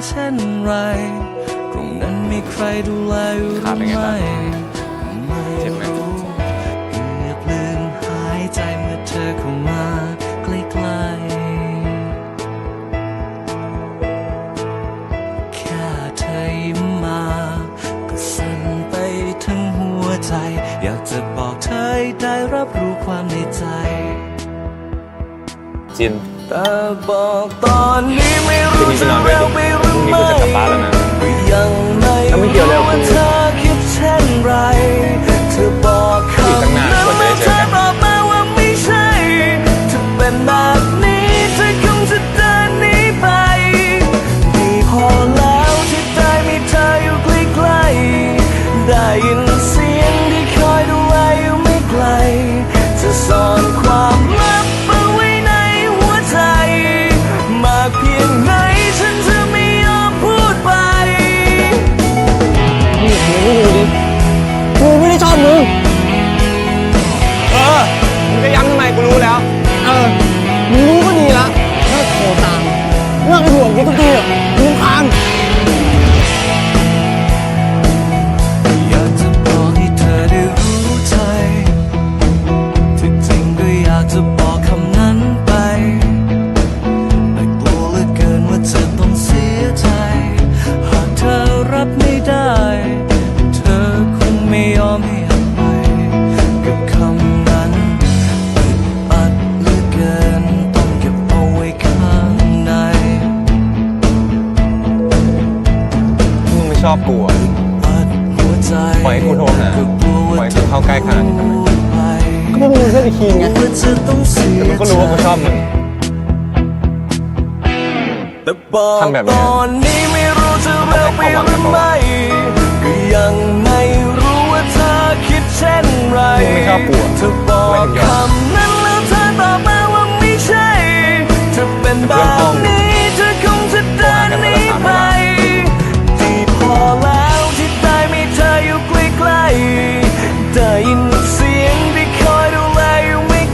เป็นเช่นไรตรงนั้นมีใครดูแลอยู่หขารืเป็นอไงไม่บ้างไม่เจ็บไหมรู้เกือบลืมหายใจเมื่อเธอเข้ามาใกล้ๆแค่เธอยิ้มมา ก็สั่นไปทั้งหัวใจ อยากจะบอกเธอให้ได้รับรู้ความในใจ จิน แต่บอกตอนนี้ไม่คืนรู้นี้ไปจะนอนด้วยเร็วดิไปหพรือรุ่งนี้ไม่กูจะกลับบ้านแล้วนะก็ยังไม่แล้วไม่เกี่ยวเลยรู้กับกูว่าเธอ ไชอบกูอะอัดหัวใจปล่อยให้กูโทรหาก็กลัวว่าปล่อยให้กูเข้าใกล้ขนาดนี้ทำไมก็เพราะมึงเพื่อนไอ้คีนไงว่าจะต้องเสียแต่มึงก็รู้ว่ากูชอบมึง แต่บอกทำแบบตเนี้ยอนนี้ไม่รู้จะเร็วไปหรือไม่ก็ยังไม่รู้ว่าเธอคิดเช่นไรมึงไม่ชอบกูอะ เธอบอกคำนั้นแล้วเธอตอบมาว่าไม่ใช่ถ้าเป็นแบบ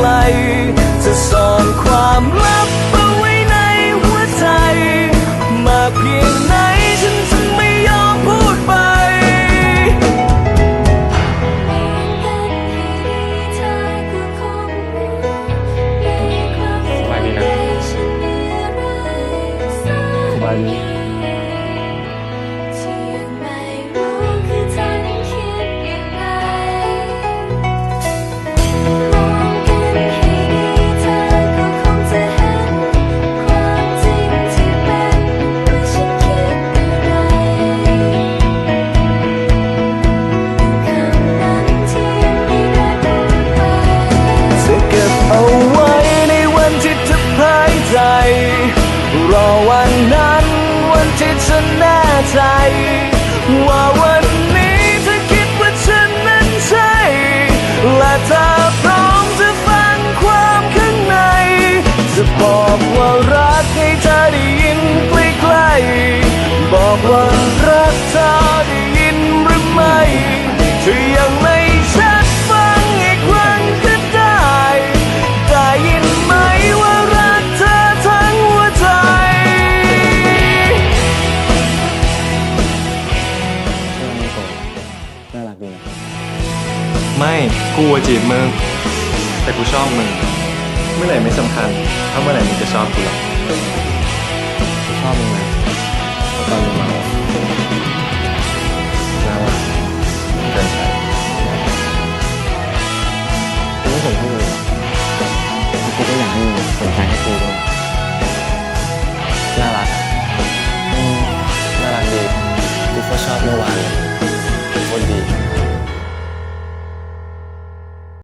ไกล จะซ่อนความลับเอาไว้ในหัวใจ มากเพียงไหนฉันจะไม่ยอมพูดไป สบายดีนะ สบายดี ไม่กูอะจีบมึง แต่กูชอบมึง เมื่อไหร่ไม่สำคัญ ถ้าเมื่อไหร่มึงจะชอบกูหรอกกูชอบมึงนะตอนมึงเมา